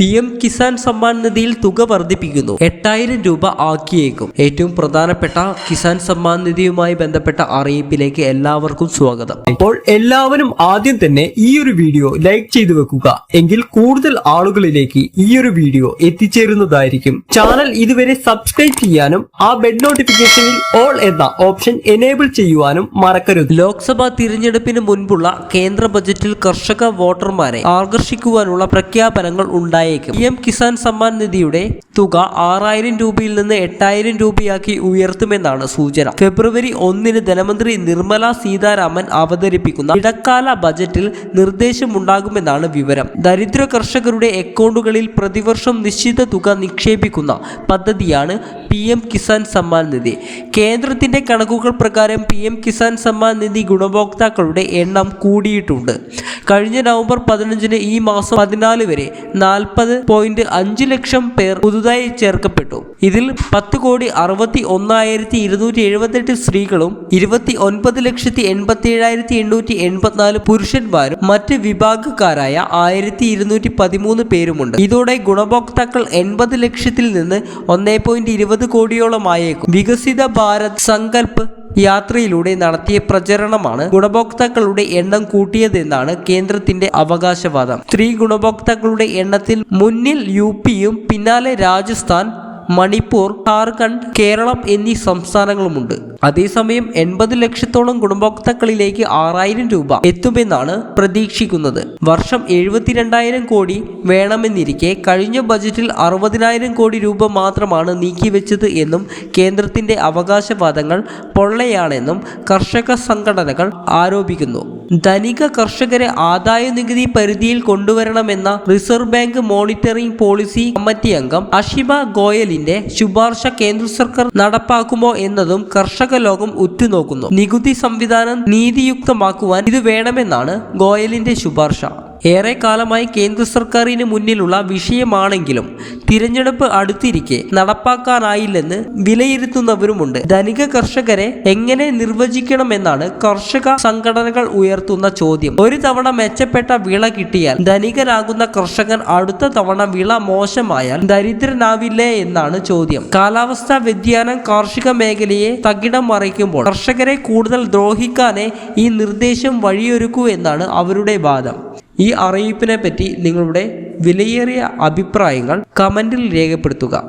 P M Kisan Samman നിധിയിൽ തുക വർദ്ധിപ്പിക്കുന്നു. എട്ടായിരം രൂപ ആക്കിയേക്കും. ഏറ്റവും പ്രധാനപ്പെട്ട കിസാൻ സമ്മാൻ നിധിയുമായി ബന്ധപ്പെട്ട അറിയിപ്പിലേക്ക് എല്ലാവർക്കും സ്വാഗതം. അപ്പോൾ എല്ലാവരും ആദ്യം തന്നെ ഈ ഒരു വീഡിയോ ലൈക്ക് ചെയ്തു വെക്കുക. എങ്കിൽ കൂടുതൽ ആളുകളിലേക്ക് ഈ ഒരു വീഡിയോ എത്തിച്ചേരുന്നതായിരിക്കും. ചാനൽ ഇതുവരെ സബ്സ്ക്രൈബ് ചെയ്യാനും ആ ബെഡ് നോട്ടിഫിക്കേഷനിൽ ഓൾ എന്ന ഓപ്ഷൻ എനേബിൾ ചെയ്യുവാനും മറക്കരുത്. ലോക്സഭാ തിരഞ്ഞെടുപ്പിന് മുൻപുള്ള കേന്ദ്ര ബജറ്റിൽ കർഷക വോട്ടർമാരെ ആകർഷിക്കുവാനുള്ള പ്രഖ്യാപനങ്ങൾ ഉണ്ടായേക്കും പി എം കിസാൻ സമ്മാൻ നിധിയുടെ തുക ആറായിരം രൂപയിൽ നിന്ന് എട്ടായിരം രൂപയാക്കി ഉയർത്തുമെന്നാണ് സൂചന. ഫെബ്രുവരി ഒന്നിന് ധനമന്ത്രി നിർമ്മല സീതാരാമൻ അവതരിപ്പിക്കുന്ന ഇടക്കാല ബജറ്റിൽ നിർദ്ദേശമുണ്ടാകുമെന്നാണ് വിവരം. ദരിദ്ര കർഷകരുടെ അക്കൗണ്ടുകളിൽ പ്രതിവർഷം നിശ്ചിത തുക നിക്ഷേപിക്കുന്ന പദ്ധതിയാണ് പി എം കിസാൻ സമ്മാൻ നിധി. കേന്ദ്രത്തിന്റെ കണക്കുകൾ പ്രകാരം പി എം കിസാൻ സമ്മാൻ നിധി ഗുണഭോക്താക്കളുടെ എണ്ണം കൂടിയിട്ടുണ്ട്. കഴിഞ്ഞ നവംബർ പതിനഞ്ചിന് ഈ മാസം പതിനാല് വരെ നാൽപ്പത് പോയിന്റ് അഞ്ച് ലക്ഷം പേർ പുതുതായി ചേർക്കപ്പെട്ടു. ഇതിൽ പത്ത് കോടി അറുപത്തി ഒന്നായിരത്തി ഇരുന്നൂറ്റി എഴുപത്തെട്ട് സ്ത്രീകളും ഇരുപത്തി ഒൻപത് ലക്ഷത്തി എൺപത്തി ഏഴായിരത്തി എണ്ണൂറ്റി എൺപത്തിനാല് പുരുഷന്മാരും മറ്റ് വിഭാഗക്കാരായ ആയിരത്തി ഇരുന്നൂറ്റി പതിമൂന്ന് പേരുമുണ്ട്. ഇതോടെ ഗുണഭോക്താക്കൾ എൺപത് ലക്ഷത്തിൽ നിന്ന് ഒന്നേ പോയിന്റ് ഇരുപത് കോടിയോളമായേക്കും. വികസിത ഭാരത് സങ്കല്പ് യാത്രയിലൂടെ നടത്തിയ പ്രചരണമാണ് ഗുണഭോക്താക്കളുടെ എണ്ണം കൂട്ടിയതെന്നാണ് കേന്ദ്രത്തിന്റെ അവകാശവാദം. സ്ത്രീ ഗുണഭോക്താക്കളുടെ എണ്ണത്തിൽ മുന്നിൽ യു പിയും പിന്നാലെ രാജസ്ഥാൻ മണിപ്പൂർ ഝാർഖണ്ഡ് കേരളം എന്നീ സംസ്ഥാനങ്ങളുമുണ്ട്. അതേസമയം എൺപത് ലക്ഷത്തോളം ഗുണഭോക്താക്കളിലേക്ക് ആറായിരം രൂപ എത്തുമെന്നാണ് പ്രതീക്ഷിക്കുന്നത്. വർഷം എഴുപത്തിരണ്ടായിരം കോടി വേണമെന്നിരിക്കെ കഴിഞ്ഞ ബജറ്റിൽ അറുപതിനായിരം കോടി രൂപ മാത്രമാണ് നീക്കിവെച്ചത് എന്നും കേന്ദ്രത്തിന്റെ അവകാശവാദങ്ങൾ പൊള്ളയാണെന്നും കർഷക സംഘടനകൾ ആരോപിക്കുന്നു. ധനിക കർഷകരെ ആദായ നികുതി പരിധിയിൽ കൊണ്ടുവരണമെന്ന reserve bank monitoring policy committee അംഗം അഷിബ ഗോയലിന്റെ ശുപാർശ കേന്ദ്ര സർക്കാർ നടപ്പാക്കുമോ എന്നതും കർഷക ലോകം ഉറ്റുനോക്കുന്നു. നികുതി സംവിധാനം നീതിയുക്തമാക്കുവാൻ ഇത് വേണമെന്നാണ് ഗോയലിന്റെ ശുപാർശ. ഏറെ കാലമായി കേന്ദ്ര സർക്കാരിന് മുന്നിലുള്ള വിഷയമാണെങ്കിലും തിരഞ്ഞെടുപ്പ് അടുത്തിരിക്കെ നടപ്പാക്കാനായില്ലെന്ന് വിലയിരുത്തുന്നവരുമുണ്ട്. ധനിക കർഷകരെ എങ്ങനെ നിർവചിക്കണമെന്നാണ് കർഷക സംഘടനകൾ ഉയർത്തുന്ന ചോദ്യം. ഒരു തവണ മെച്ചപ്പെട്ട വിള കിട്ടിയാൽ ധനികനാകുന്ന കർഷകൻ അടുത്ത തവണ വിള മോശമായാൽ ദരിദ്രനാവില്ലേ എന്നാണ് ചോദ്യം. കാലാവസ്ഥാ വ്യതിയാനം കാർഷിക മേഖലയെ തകിടം മറിക്കുമ്പോൾ കർഷകരെ കൂടുതൽ ദ്രോഹിക്കാനേ ഈ നിർദ്ദേശം വഴിയൊരുക്കൂ എന്നാണ് അവരുടെ വാദം. ഈ അറിയിപ്പിനെ പറ്റി നിങ്ങളുടെ വിലയേറിയ അഭിപ്രായങ്ങൾ കമന്റിൽ രേഖപ്പെടുത്തുക.